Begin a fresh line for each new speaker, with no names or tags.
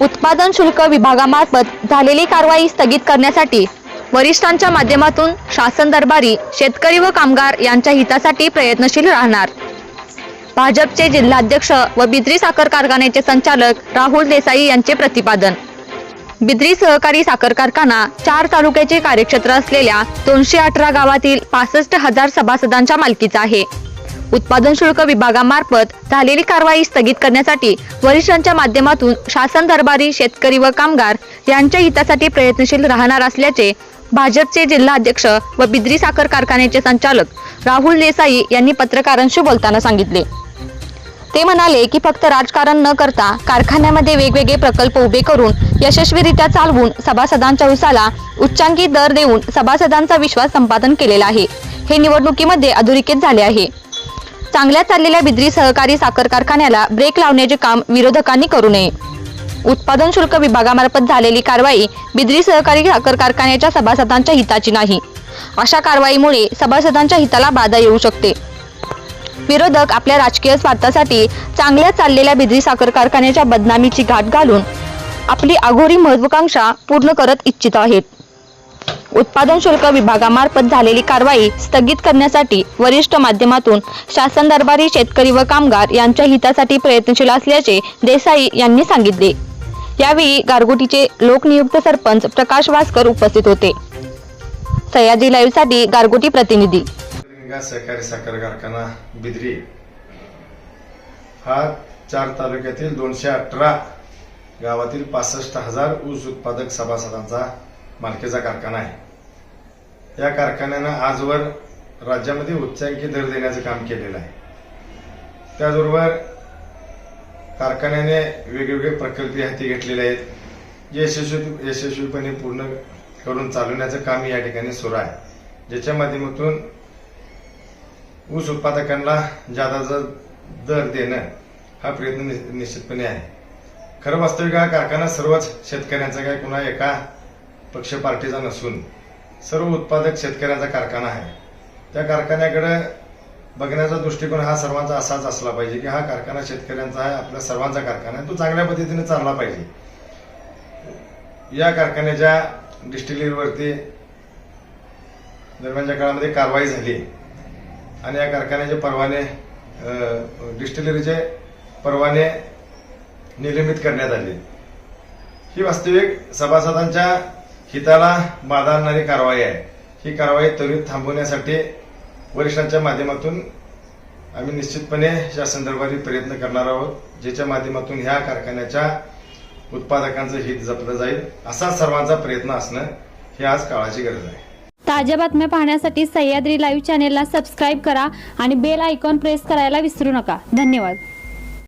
उत्पादन शुल्क विभागामार्फत झालेली कारवाई स्थगित करण्यासाठी वरिष्ठांच्या माध्यमातून शासन दरबारी शेतकरी व कामगार यांच्या हितासाठी प्रयत्नशील राहणार. भाजपचे जिल्हाध्यक्ष व बिद्री साखर कारखान्याचे संचालक राहुल देसाई यांचे प्रतिपादन. बिद्री सहकारी साखर कारखाना चार तालुक्याचे कार्यक्षेत्र असलेल्या दोनशे अठरा गावातील पासष्ट हजार सभासदांच्या मालकीचा आहे. उत्पादन शुल्क विभागामार्फत झालेली कारवाई स्थगित करण्यासाठी वरिष्ठांच्या माध्यमातून शासन दरबारी शेतकरी व कामगार यांच्या हितासाठी प्रयत्नशील राहणार असल्याचे भाजपचे जिल्हाध्यक्ष व बिद्री साखर कारखान्याचे संचालक राहुल देसाई यांनी पत्रकारांशी बोलताना सांगितले. ते म्हणाले की फक्त राजकारण न करता कारखान्यामध्ये वेगवेगळे प्रकल्प उभे करून यशस्वीरित्या चालवून सभासदांच्या उसाला उच्चांकी दर देऊन सभासदांचा विश्वास संपादन केलेला आहे. हे निवडणुकीमध्ये अधोरेखित झाले आहे. चांगल्या चाललेल्या बिद्री सहकारी साखर कारखान्याला ब्रेक लावण्याचे काम विरोधकांनी करू नये. उत्पादन शुल्क विभागामार्फत झालेली कारवाई बिद्री सहकारी साखर कारखान्याच्या सभासदांच्या हिताची नाही. अशा कारवाईमुळे सभासदांच्या हिताला बाधा येऊ शकते. विरोधक आपल्या राजकीय स्वार्थासाठी चांगल्या चाललेल्या बिद्री साखर कारखान्याच्या बदनामीची घाट घालून आपली अघोरी महत्वाकांक्षा पूर्ण करत इच्छित आहेत. उत्पादन शुल्क विभागामार्फत झालेली कारवाई स्थगित करण्यासाठी वरिष्ठ माध्यमातून शासन दरबारी शेतकरी व कामगार यांच्या हितासाठी प्रयत्नशील असल्याचे देसाई यांनी सांगितले. यावेळी गारगोटीचे लोकनियुक्त सरपंच प्रकाश वासकर उपस्थित होते. सयाजी लाईव्हसाठी गारगोटी प्रतिनिधी.
सहकारी साखर कारखाना बिद्री. हा चार तालुक्यातील दोनशे अठरा गावातील पासष्ट हजार ऊस उत्पादक सभासदांचा मालकीचा कारखाना आहे. या कारखान्यानं आजवर राज्यामध्ये उच्चांकी दर देण्याचं काम केलेलं आहे. त्याचबरोबर कारखान्याने वेगवेगळे प्रकल्प हाती घेतलेले आहेत. यशस्वी यशस्वीपणे पूर्ण करून चालवण्याचं काम या ठिकाणी सुरू आहे. ज्याच्या माध्यमातून ऊस उत्पादकांना जादाचा दर देणं हा प्रयत्न निश्चितपणे आहे. खरं वास्तविक हा कारखाना सर्वच शेतकऱ्यांचा काय कुणा एका पक्ष पार्टीचा नसून सर्व उत्पादक शेतकऱ्यांचा कारखाना आहे. त्या कारखान्याकडे बघण्याचा दृष्टिकोन हा सर्वांचा असाच असला पाहिजे की हा कारखाना शेतकऱ्यांचा आहे आपल्या सर्वांचा कारखाना आहे तो चांगल्या पद्धतीने चालला पाहिजे. या कारखान्याच्या डिस्टिलरीवरती दरम्यानच्या काळामध्ये कारवाई झाली आणि या कारखान्याचे परवाने डिस्टिलरीचे परवाने निलंबित करण्यात आले. ही वास्तविक सभासदांच्या हिताला बाधा आणणारी कारवाई आहे. ही कारवाई त्वरित थांबवण्यासाठी वरिष्ठांच्या माध्यमातून आम्ही निश्चितपणे या संदर्भातील प्रयत्न करणार आहोत ज्याच्या माध्यमातून ह्या कारखान्याच्या उत्पादकांचं हित जपलं जाईल असा सर्वांचा प्रयत्न असणं ही आज काळाची गरज आहे.
ताज्या बातम्या पाहण्यासाठी सह्याद्री लाईव्ह चॅनेलला सबस्क्राईब करा आणि बेल आयकॉन प्रेस करायला विसरू नका. धन्यवाद.